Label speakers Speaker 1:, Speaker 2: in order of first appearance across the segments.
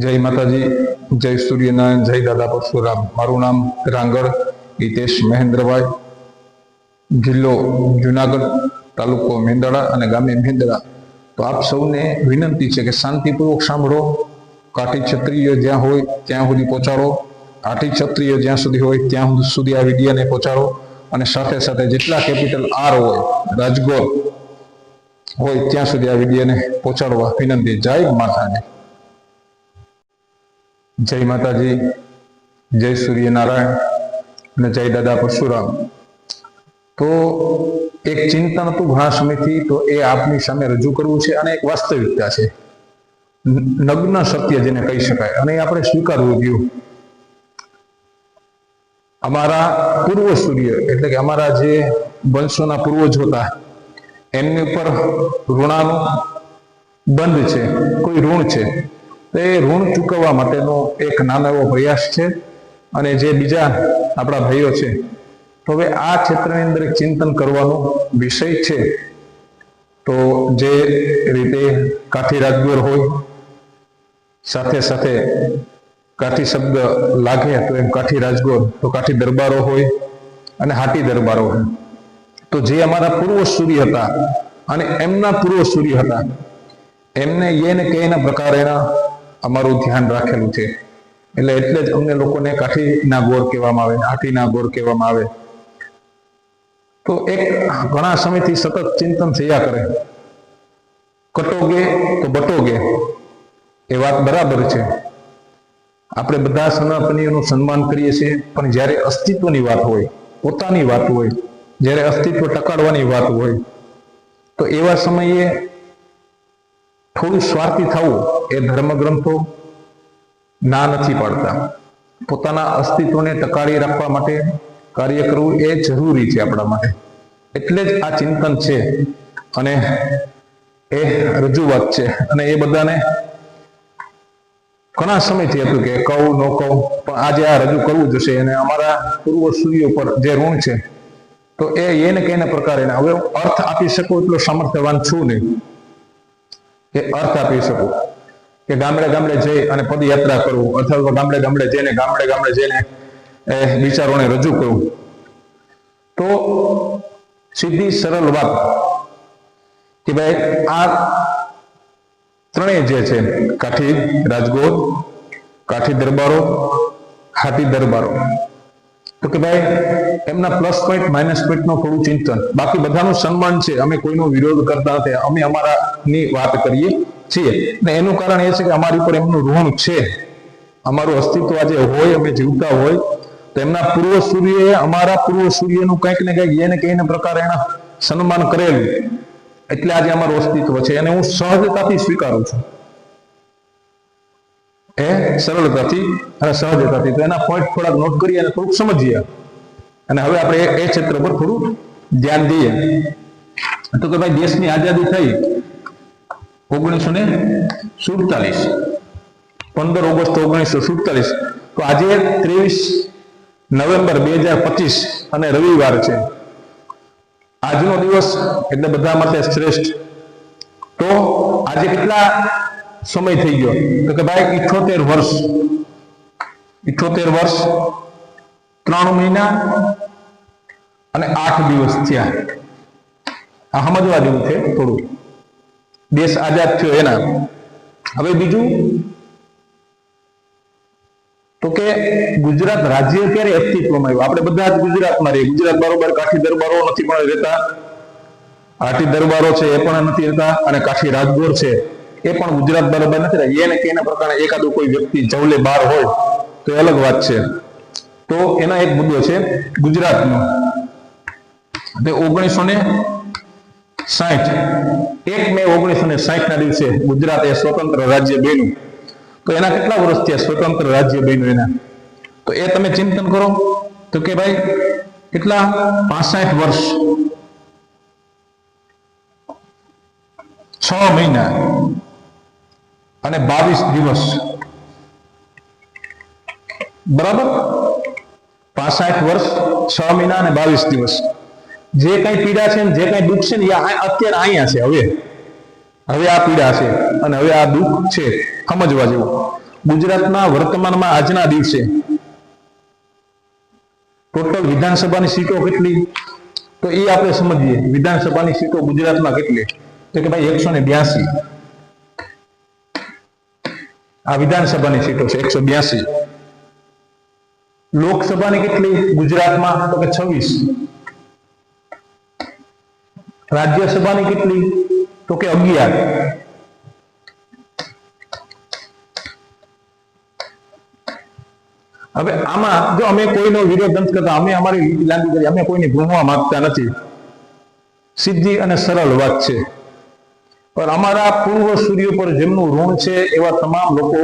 Speaker 1: જય માતાજી, જય સૂર્યનારાયણ, જય દાદા પરશુરામ. મારું નામ રાંગડ હિતેશ મહેન્દ્રભાઈ, જિલ્લો જુનાગઢ તાલુકો મેંદડા અને ગામે મેંદડા. તો આપ સૌને વિનંતી છે કે શાંતિપૂર્વક સાંભળો. કાઠી ક્ષત્રિય જ્યાં હોય ત્યાં સુધી પહોંચાડો. કાઠી ક્ષત્રિય જ્યાં સુધી હોય ત્યાં સુધી આ વિડીયાને પહોંચાડો. અને સાથે સાથે જેટલા કેપિટલ આર હોય, રાજગોર હોય, ત્યાં સુધી આ વિડીયોને પહોંચાડવા વિનંતી. જય માતાજી. જય માતાજી, જય સૂર્યનારાયણ અને જય દાદા પરશુરામ. તો એક ચિંતન હતું ઘણા સમયથી તો એ આપની સામે રજૂ કરવું છે અને એક વાસ્તવિકતા છે. નગ્ન સત્ય જેને કહી શકાય. અને આપણે સ્વીકારવું જોયું અમારા પૂર્વ સૂર્ય, એટલે કે અમારા જે વંશોના પૂર્વજ હતા, એમની ઉપર ઋણાનું બંધ છે, કોઈ ઋણ છે. તો એ ઋણ ચૂકવવા માટેનો એક નાનો એવો પ્રયાસ છે. અને જે બીજા આપણા ભાઈઓ છે, તો હવે આ ક્ષેત્રની અંદર એક ચિંતન કરવાનો વિષય છે. તો જે રીતે કાઠી રાજગોર હોય, સાથે સાથે કાઠી શબ્દ લાગે તો એમ કાઠી રાજગોર તો કાઠી દરબારો હોય અને હાટી દરબારો હોય. તો જે અમારા પૂર્વ સૂર્ય હતા અને એમના પૂર્વ સૂર્ય હતા, એમને એને ને કે એના પ્રકારે એના અમારું ધ્યાન રાખેલું છે. એટલે એટલે જ અમને લોકોને કાઠીના ગોર કહેવામાં આવે હાટીના ગોર કહેવામાં આવે. તો એક ઘણા સમયથી સતત ચિંતન થયા કરે. કટોગે તો બટોગે. એ વાત બરાબર છે. આપણે બધા સનાતનીઓનું સન્માન કરીએ છીએ, પણ જ્યારે અસ્તિત્વની વાત હોય, પોતાની વાત હોય, જ્યારે અસ્તિત્વ ટકાડવાની વાત હોય, તો એવા સમયે થોડું સ્વાર્થી થવું એ ધર્મગ્રંથો ના નથી પાડતા. પોતાના અસ્તિત્વને ટકાળી રાખવા માટે કાર્ય કરવું એ જરૂરી છે આપણા માટે. એટલે જ આ ચિંતન છે અને એ રજૂઆત છે. અને એ બધાને ઘણા સમયથી હતું કે કહું, ન કહું, પણ આજે આ રજૂ કરવું જશે અને અમારા પૂર્વ સૂર્યો પર જે ઋણ છે, તો એ એને કે એને પ્રકારે હવે અર્થ આપી શકું એટલો સામર્થ્યવાન છું નહીં. કે અર્થ આપી શકું કે ગામડે ગામડે જઈ અને પદયાત્રા કરવું, અથવા ગામડે ગામડે જઈને ગામડે ગામડે જઈને એ વિચારોને રજૂ કરવું. તો સીધી સરળ વાત કે ભાઈ આ ત્રણેય જે છે, કાઠી રાજગોર, કાઠી દરબારો, હાથી દરબારો તો કે ભાઈ, એમના પ્લસ પોઈન્ટ માઇનસ પોઈન્ટનું થોડું ચિંતન. બાકી બધાનું સન્માન છે, અમે કોઈનો વિરોધ કરતા નથી. અમે અમારા ની વાત કરીએ છીએ. ને એનું કારણ એ છે કે અમારી ઉપર એમનું ઋણ છે. અમારું અસ્તિત્વ આજે હોય, અમે જીવતા હોય. તો એમના પૂર્વ સૂર્યએ, અમારા પૂર્વ સૂર્યનું કંઈક ને કંઈક એને કઈને પ્રકારે એના સન્માન કરેલું. એટલે આજે અમારું અસ્તિત્વ છે. અને હું સહજતાથી સ્વીકારું છું. એ સરળતાથી અને સહજતાથી. તો એના પોઈન્ટ થોડાક નોટ કરીએ અને થોડુંક સમજીએ. અને હવે આપણે એ- ક્ષેત્ર પર થોડું ધ્યાન દઈએ. તો કે ભાઈ દેશની આઝાદી થઈ ઓગણીસો ને સુડતાલીસ. પંદર ઓગસ્ટ ઓગણીસો સુડતાલીસ. તો આજે ત્રેવીસ નવેમ્બર બે હજાર પચીસ અને રવિવાર છે. આજનો દિવસ એટલે બધા માટે શ્રેષ્ઠ. તો આજે કેટલા સમય થઈ ગયો. તો કે ભાઈ, ઇઠોતેર વર્ષ. ઇઠોતેર વર્ષ, ત્રણ મહિના અને આઠ દિવસ થયા. આ સમજવા જેવું છે થોડું. દેશ આઝાદ થયો એના. હવે બીજું, તો કે ગુજરાત રાજ્ય ક્યારે અસ્તિત્વમાં આવ્યું? આપણે બધા જ ગુજરાતમાં રહીએ. ગુજરાત બરોબર, કાઠી દરબારો નથી પણ રહેતા. હાટી દરબારો છે એ પણ નથી રહેતા અને કાઠી રાજગોર છે. એ પણ ગુજરાત બરોબર નથી રહેતા. એને કે એના પ્રકારે એકાદું કોઈ વ્યક્તિ જવલે બહાર હોય તો એ અલગ વાત છે. તો એના એક મુદ્દો છે ગુજરાતનો. તે ઓગણીસો ને સાહીઠ, એક મે ઓગણીસો ને સાહીઠ ના દિવસે ગુજરાત એ સ્વતંત્ર રાજ્ય બન્યું. તો એના કેટલા વર્ષ થયા સ્વતંત્ર રાજ્ય બન્યું એના? તો એ તમે ચિંતન કરો. તો કે ભાઈ, કેટલા? પાસઠ વર્ષ. છ મહિના. અને બાવીસ દિવસ. બરાબર? પાસઠ વર્ષ, છ મહિના અને બાવીસ દિવસ. જે કઈ પીડા છે જે કઈ દુઃખ છે ને અત્યારે અહીંયા છે, હવે. હવે આ પીડા છે અને હવે આ દુઃખ છે, સમજવા જેવું. ગુજરાતના વર્તમાનમાં આજના દિવસે ટોટલ વિધાનસભાની સીટો કેટલી? તો એ આપણે સમજીએ. વિધાનસભાની સીટો ગુજરાતમાં કેટલી? તો કે ભાઈ એકસો ને બ્યાસી. આ વિધાનસભાની સીટો છે, એકસો બ્યાસી. લોકસભાની કેટલી? ગુજરાતમાં? તો કે છવ્વીસ. રાજ્યસભાની કેટલી? તો કે અગિયાર. હવે આમાં જો અમે કોઈનો વિરોધ નથી કરતા, અમે અમારી લાંબી કરી, અમે કોઈને ભૂમવા માંગતા નથી. સીધી અને સરળ વાત છે. પણ અમારા પૂર્વ સૂર્ય પર જેમનું ઋણ છે, એવા તમામ લોકો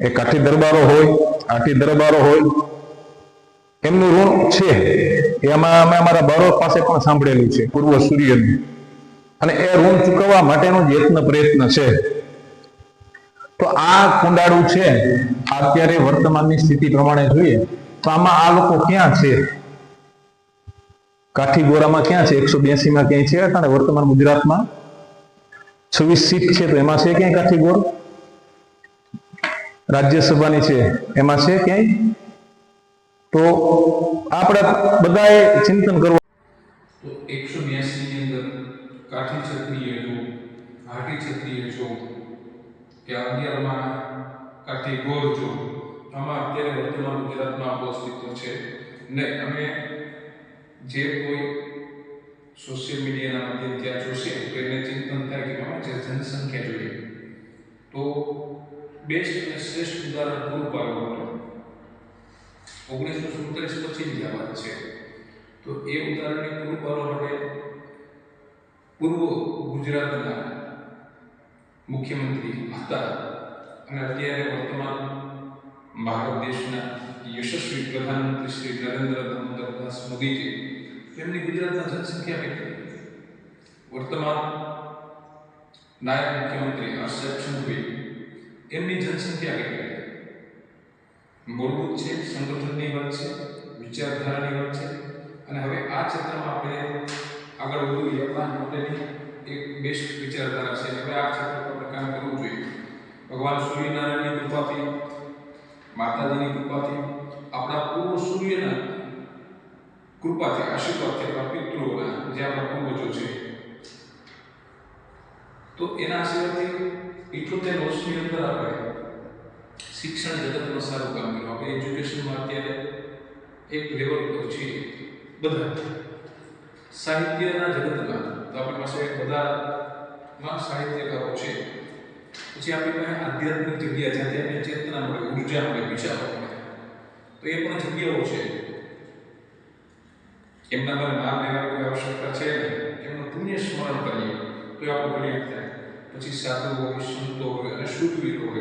Speaker 1: એ કાઠી દરબારો હોય, આઠી દરબારો હોય, એમનું ઋણ છે. એમાં અમે અમારા બારોટ પાસે પણ સાંભળેલું છે પૂર્વ સૂર્યનું અને એ ઋણ ચૂકવવા માટેનો યત્ન પ્રયત્ન છે. તો આ કુંડાળું છે અત્યારે વર્તમાનની સ્થિતિ પ્રમાણે જોઈએ, તો આમાં આ લોકો ક્યાં છે? કાઠી ગોરામાં ક્યાં છે? એકસો બ્યાસી માં ક્યાંય છે? કારણ વર્તમાન ગુજરાતમાં છવ્વીસ સીટ છે, તો એમાં છે ક્યાંય કાઠી ગોળ રાજ્યસભાની છે, એમાં છે ક્યાંય? તો આપણે બધાએ ચિંતન કરવું.
Speaker 2: તો એકસો બ્યાસી ની અંદર કાઠી ક્ષત્રિય જો હાટી ક્ષત્રિય જો, કે અગિયારમાં કાઠી ગોર જો, આમાં અત્યારે વર્તમાન ગુજરાતમાં અસ્તિત્વ છે. ને અમે જે કોઈ સોશિયલ મીડિયાના માધ્યમથી આ જોશે તો ચિંતન થાય કે આમાં જે જનસંખ્યા જોઈએ. તો બેસ્ટ અને શ્રેષ્ઠ ઉદાહરણ પૂરું પાડવું હતું ઓગણીસો સુડતાલીસ પછીની આ વાત છે. તો એ ઉદાહરણને પૂરું પાડવા માટે? પૂર્વ ગુજરાતના મુખ્યમંત્રી હતા. અને અત્યારે વર્તમાન ભારત દેશના યશસ્વી પ્રધાનમંત્રી શ્રી નરેન્દ્ર દામોદરદાસ મોદીજી તેમની ગુજરાતના જનસંખ્યા કેટલી વર્તમાન નાયબ મુખ્યમંત્રી હર્ષદ સંઘવી એમની જનસંખ્યા કેટલી મૂળભૂત છે, સંગઠનની વાત છે, વિચારધારાની વાત છે. અને હવે આ ક્ષેત્રમાં આપણે આગળ વધુ એ માટેની એક બેસ્ટ વિચારધારા છે. હવે આ ક્ષેત્ર પર આપણે કામ કરવું જોઈએ. ભગવાન સૂર્યનારાયણની કૃપાથી, માતાજીની કૃપાથી, આપણા પૂર્વ સૂર્યના કૃપાથી, આશીર્વાદથી આપણા પિતૃઓના જે આપણા પૂર્વજો છે. તો એના આશીર્વાદથી ઇઠોતેર વર્ષની અંદર આપણે શિક્ષણ જગતમાં સારું કામ કર્યું. આપણે એજ્યુકેશનમાં અત્યારે એક લેવલ પર છીએ બધા. સાહિત્યના જગતમાં તો આપણી પાસે બધામાં સાહિત્યકારો છે. પછી આપણી પાસે આધ્યાત્મિક જગ્યા જ્યાંથી આપણે ચેતના મળે, ઊર્જા મળે, વિચારો મળે. તો એ પણ જગ્યાઓ છે. એમના પર નામ લેવાની કોઈ આવશ્યકતા છે નહીં? એમનું પુણ્ય સ્મરણ કરીએ? તો એ આપણું કલ્યાણ થાય? પછી સાધુ હોય, સંતો હોય અને શુદ્ધવીરો હોય.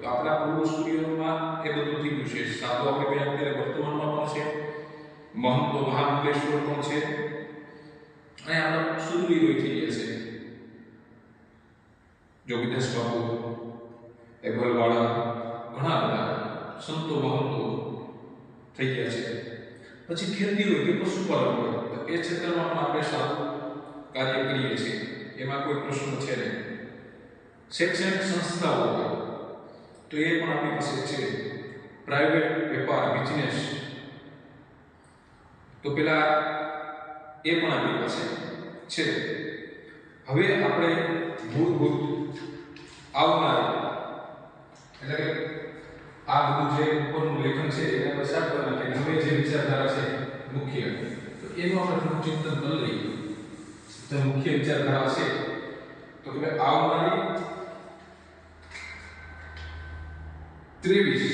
Speaker 2: તો આપણા પૂર્વ સૂર્યોમાં એ બધું થઈ ગયું છે. સાધુ આપણે બે અત્યારે વર્તમાનમાં પણ છે. મહંતો મહામંગેશ્વર પણ છે. અને આપણા શુદ્ધવીરો થઈ ગયા છે. જોગીદાસ બાપુ એભલવાળા ઘણા બધા સંતો મહંતો થઈ ગયા છે. પછી ખેતી હોય કે પશુપાલન હોય તો એ ક્ષેત્રમાં પણ આપણે સારું કાર્ય કરીએ છીએ. એમાં કોઈ પ્રશ્ન છે નહીં. શૈક્ષણિક સંસ્થાઓ તો એ પણ આપણી પાસે છે. પ્રાઇવેટ વેપાર બિઝનેસ તો પેલા એ પણ આપણી પાસે છે. હવે આપણે મૂળભૂત આવનાર, એટલે કે આ બધું જે ઉપરનું લેખન છે, એના પર સાફ કરી નાખીએ હવે જે વિચારધારા છે, મુખ્ય. તો એનું આપણે થોડું ચિંતન કરી લઈએ. તો મુખ્ય વિચારધારા છે, તો કે આવનારી ત્રેવીસ,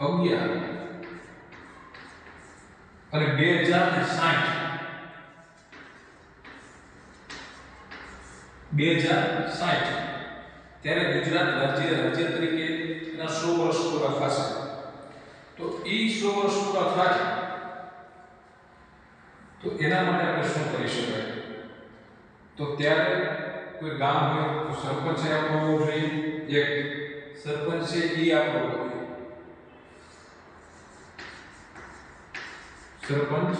Speaker 2: અગિયાર અને બે હજાર ને સાઠ. બે હજાર સાઠ. ત્યારે ગુજરાત રાજ્ય રાજ્ય તરીકે એના સો વર્ષ પૂરા થશે. તો એ સો વર્ષ પૂરા થાય, તો એના માટે આપણે શું કરી શકાય? તો ત્યારે કોઈ ગામ હોય, તો સરપંચ આપણો જોઈએ, એક સરપંચ એ આપણો હોવો જોઈએ. સરપંચ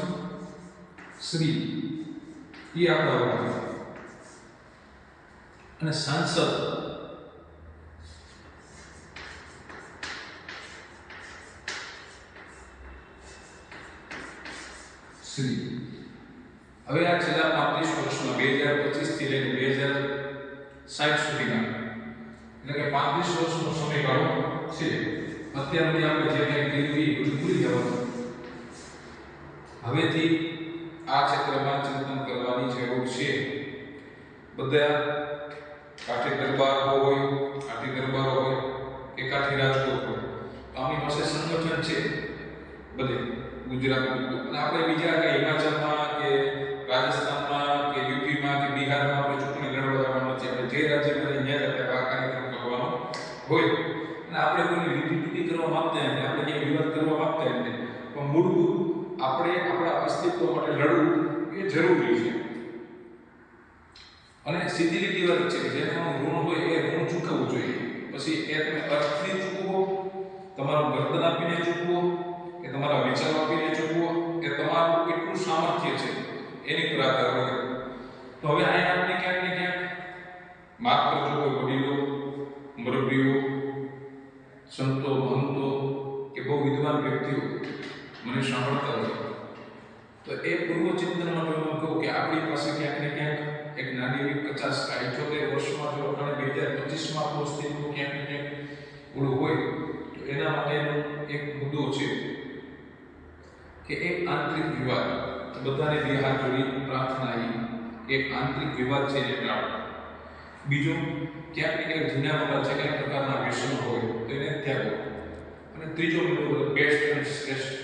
Speaker 2: શ્રી એ આપવા અને સાંસદ શ્રી હવે આ છેલ્લા પાંત્રીસ વર્ષમાં બે હજાર પચીસથી લઈને બે હજાર સાઠ સુધીના, એટલે કે પાંત્રીસ વર્ષનો સમયગાળો છે. અત્યાર સુધી આપણે જે કંઈ કર્યું એ બધું જવાનું. હવેથી આ ક્ષેત્રમાં ચિંતન કરવાની જરૂર છે. બધા કાઠી દરબારો હોય, કાઠી દરબારો હોય કે કાઠી રાજકોટ હોય, તો આપણી પાસે સંગઠન છે. બધે. ગુજરાતમાં અને આપણે બીજા કે હિમાચલમાં કે રાજસ્થાનમાં કે યુપીમાં કે બિહારમાં આપણે ચૂંટણી લડવા નથી આપણે જે રાજ્યમાં ત્યાં જ આપણે આ કાર્યક્રમ કરવાનો હોય. અને આપણે કોઈની રીતિ નીતિ કરવા માંગતા નથી, આપણે ક્યાંય વિવાદ કરવા માંગતા નથી. પણ મૂળભૂત આપણે આપણા અસ્તિત્વ માટે લડવું એ જરૂરી છે. અને સીધી લીટી વર્ગ છે જેનું ઋણ હોય એ ઋણ ચૂકવવું જોઈએ. પછી એ તમે અર્થથી ચૂકવો, તમારું ગરદન આપીને ચૂકવો તમારા વિચારો એ જોવો કે તમારું કેટલું સામર્થ્ય છે, એની પૂરા હોય. તો હવે અહીંયા આપણે ક્યાંક ને ક્યાંક માફ કરજો કોઈ વડીલો, મુરબીઓ, સંતો મહંતો કે બહુ વિદ્વાન વ્યક્તિઓ મને સાંભળતા હોય. તો એ પૂર્વ ચિંતનમાં જો હું કહું કે આપણી પાસે ક્યાંક ને ક્યાંક એક નાની એવી પચાસ કે અઠ્યોતેર વર્ષમાં જો આપણે બે હજાર પચીસમાં પહોંચતી ક્યાંક ને ક્યાંક ઓળું હોય, તો એના માટેનો એક મુદ્દો છે. કે એક આંતરિક વિવાદ. બધાને બે હાથ જોડી પ્રાર્થના એ એક આંતરિક વિવાદ છે એને ટાળો બીજો, ક્યાંક ક્યાંક જૂના મોટા છે કંઈ પ્રકારના વ્યસન હોય, તો એને ત્યાગો. અને ત્રીજો મુદ્દો બેસ્ટ અને શ્રેષ્ઠ.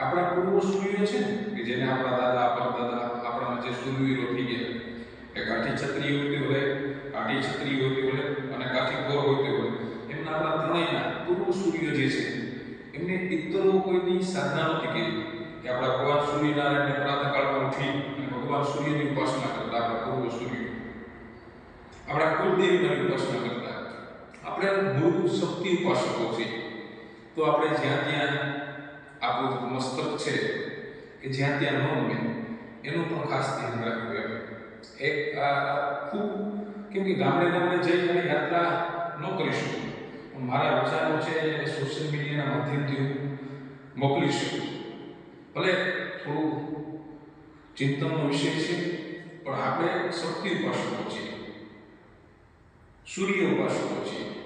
Speaker 2: આપણા પૂર્વસૂરીઓ છે ને, કે જેને આપણા દાદા પરદાદા આપણા જે સૂર્યવીરો થઈ ગયા. એ કાઠી છત્રી હોય તે હોય, કાઠી છત્રી હોય તે હોય, અને કાઠી ગોર હોય તે હોય. એમના આપણા ત્રણેયના સૂર્યો જે છે, એમને ઇતરો કોઈની સાધના નથી કરી કે આપણા ભગવાન સૂર્યનારાયણને પ્રાતઃકાળમાં ઉઠી અને ભગવાન સૂર્યની ઉપાસના કરતા આપણા પૂર્વસૂરીઓ આપણા કુલદેવીની ઉપાસના કરતા આપણે મૂળભૂત શક્તિ ઉપાસકો છીએ તો આપણે જ્યાં ત્યાં આપણું મસ્તક છે કે જ્યાં ત્યાં ન ઉમે એનું પણ ખાસ ધ્યાન રાખવું એમ. એક ખૂબ, કેમ કે ગામડે ગામડે જઈ અને યાત્રા ન કરી શકું. પણ મારા વિચારો છે સોશિયલ મીડિયાના માધ્યમથી હું મોકલી શકું. ભલે થોડું ચિંતનનો વિષય છે, પણ આપણે શક્તિ ઉપાસકો છીએ. સૂર્ય ઉપાસકો છીએ.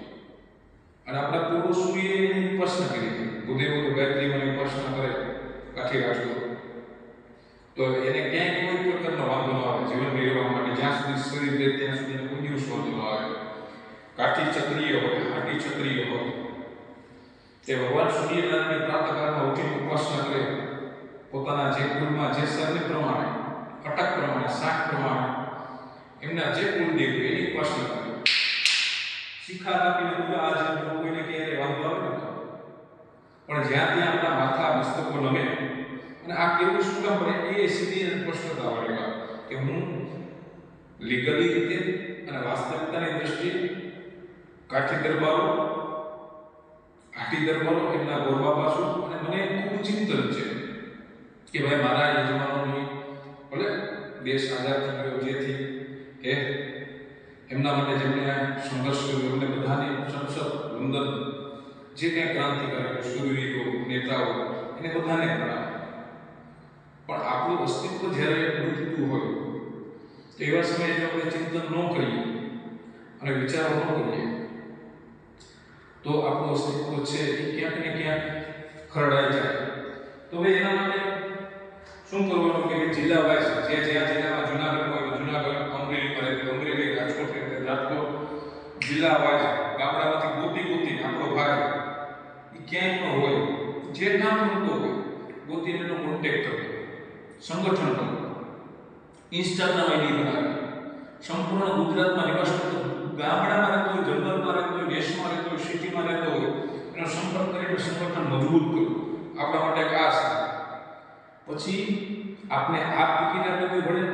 Speaker 2: અને આપણા પૂર્વ સૂર્યની ઉપાસના કરી હતી. બુદ્ધિવો ગાયત્રીઓની ઉપાસના કરે, કાઠી રાજકો તો એને ક્યાંય કોઈ પ્રકારનો વાંધો ન આવે, જીવન નિર્વાહ માટે જ્યાં સુધી શરીર રહે ત્યાં સુધી એને કોઈ ન આવે. કાઠી ક્ષત્રિય હોય હાટી ક્ષત્રિય હોય, તે ભગવાન સૂર્યનારાયણની પ્રાતકાળમાં ઉઠીને ઉપાસના કરે. પોતાના જે કુળમાં જે સરને પ્રમાણે, અટક પ્રમાણે શાક પ્રમાણે, એમના જે કુળદેવ એની ઉપાસના કરે. શિખા આપીને બધા આજે જન્મ કોઈને ક્યારે વાંધો આવે પણ જ્યાં ત્યાં આપણા માથા મસ્તકો નમે. અને આ કેવું શું કામ પડે એ સીધી અને સ્પષ્ટતા વાળી કે હું લીગલી રીતે અને વાસ્તવિકતાની દ્રષ્ટિએ કાઠી દરબારો ઘાટી દરબારો એમના ગોરવા પાછું અને મને ખૂબ ચિંતન છે કે ભાઈ મારા યજમાનોની ભલે દેશ આઝાદ થયો, જેથી એ એમના માટે જેમણે સંઘર્ષ કર્યો, એમને બધાને સંસદ, વંદન, જે કંઈ ક્રાંતિકારીઓ શૂરવીરો, નેતાઓ, એને બધાને પ્રણામ પણ આપણું અસ્તિત્વ જ્યારે ડૂબતું હોય, તો એવા સમયે જો આપણે ચિંતન ન કરીએ અને વિચારો ન કરીએ, તો આપણું અસ્તિત્વ છે એ ક્યાંક ને ક્યાંક ખરડાઈ જાય. તો હવે એના માટે શું કરવાનું કે જિલ્લા વાઇઝ, જે જ્યાં જિલ્લામાં જુનાગઢ હોય તો જુનાગઢ અમરેલીમાં રહે તો અમરેલી રાજકોટ રહે તો રાજકોટ જિલ્લા વાઇઝ ગામડામાંથી ગોતી ગોતી આપણો ભાઈ એ ક્યાંય પણ હોય જે કામ કરતો હોય ગોતીને એનો કોન્ટેક્ટ કરો સંગઠન કરો ઇન્સ્ટાગ્રામ આઈડી બનાવે સંપૂર્ણ ગુજરાતમાં નિવાસ કરતો ગામડામાં રહેતો હોય જંગલમાં રહેતો હોય દેશમાં રહેતો હોય સિટીમાં રહેતો હોય એનો સંપર્ક કરીને સંગઠન મજબૂત કરો આપણા માટે એક આ છે પછી આપણે આપ ટિકિટ આપે તો ભલે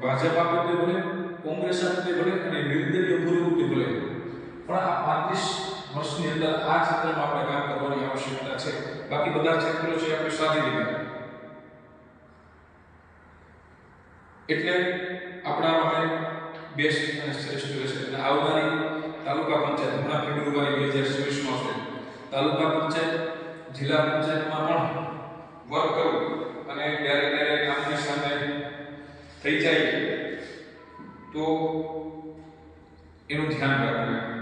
Speaker 2: ભાજપ આપે તો ભલે કોંગ્રેસ આપે તો ભલે અને નિર્દલીય પૂર્વક તો ભલે પણ આ પાંત્રીસ વર્ષની અંદર આ ક્ષેત્રમાં આપણે કામ કરવાની આવશ્યકતા છે. બાકી બધા ક્ષેત્રો છે આપણે સાધી લીધા. એટલે આપણા માટે બેસ્ટ અને શ્રેષ્ઠ રહેશે. અને આવનારી તાલુકા પંચાયત, હમણાં ફેબ્રુઆરી બે હજાર ચોવીસમાં છે તાલુકા પંચાયત, જિલ્લા પંચાયતમાં પણ વર્ક કરવું. અને ત્યારે ત્યારે થઈ જાય, તો એનું ધ્યાન રાખવું.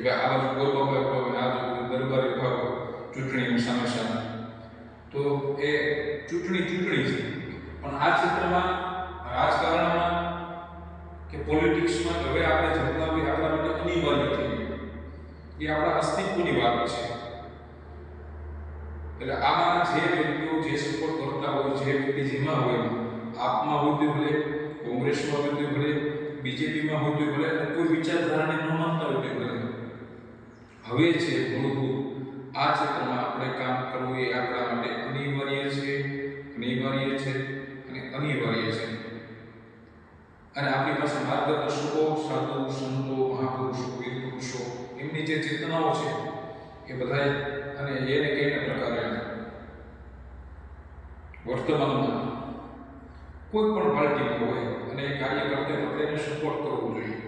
Speaker 2: કે ભાઈ આ બાજુ ગોરબાબા ઊભા હોય આ બાજુ દરબાર હોય ચૂંટણીની સામે સામે. તો એ ચૂંટણી ચૂંટણી છે. પણ આ ક્ષેત્રમાં, રાજકારણમાં કે પોલિટિક્સમાં હવે આપણે જમવાવી આપણા માટે અનિવાર્ય થઈ એ આપણા અસ્તિત્વની વાત છે. એટલે આમાં જે વ્યક્તિઓ જે સપોર્ટ કરતા હોય, જે વ્યક્તિ જેમાં હોય, આપમાં હોય તો ભલે, કોંગ્રેસમાં હોય તો ભલે, બીજેપીમાં હોય તો ભલે કોઈ વિચારધારાને ન માનતા હોય તો ભલે. હવે છે મૂળભૂત આ ક્ષેત્રમાં આપણે કામ કરવું એ આપણા માટે અનિવાર્ય છે અનિવાર્ય છે અને અનિવાર્ય છે. અને આપણી પાસે માર્ગદર્શકો સાધુ, સંતો, મહાપુરુષો, વીર પુરુષો એમની જે ચેતનાઓ છે એ બધાય અને એને કઈને પ્રકારે વર્તમાનમાં કોઈ પણ પાર્ટીમાં હોય અને કાર્ય કરતે એને સપોર્ટ કરવો જોઈએ.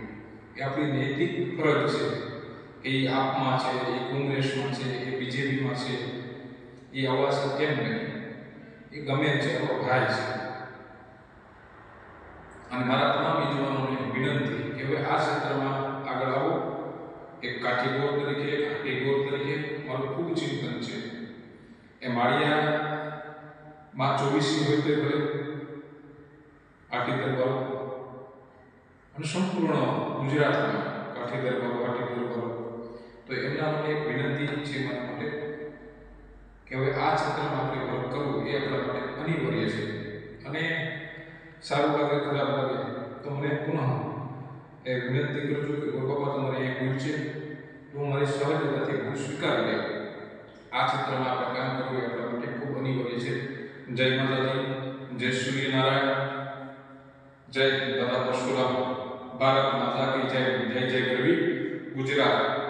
Speaker 2: એ આપણી નૈતિક ફરજ છે. એ આપમાં છે, એ કોંગ્રેસમાં છે, એ બીજેપીમાં છે, એ અવાજ કેમ નહીં? એ ગમે છે થાય છે. અને મારા તમામ યુવાનોને વિનંતી કે હવે આ ક્ષેત્રમાં આગળ આવો. એક કાઠીગોર તરીકે કાઠીગોર તરીકે મારું ખૂબ ચિંતન છે. એ માળિયા માં ચોવીસ તો ભલે. આટી દરબારો અને સંપૂર્ણ ગુજરાતમાં કાઠી દરબારો આટી દરબારો તો એમના માટે એક વિનંતી છે મારા માટે કે હવે આ ક્ષેત્રમાં આપણે વર્ક કરવું એ આપણા માટે અનિવાર્ય છે. અને સારું લાગે, ખરાબ લાગે તો મને પુનઃ એ વિનંતી કરું છું કે બાબા તમારે અહીંયા ભૂલ છે. હું મારી સહજતાથી હું સ્વીકારી લઉં આ ક્ષેત્રમાં આપણે કામ કરવું એ આપણા માટે ખૂબ અનિવાર્ય છે. જય માતાજી, જય સૂર્યનારાયણ, જય દાદા પરશુરામ. ભારત માતા કી જય જય જય ગરવી ગુજરાત.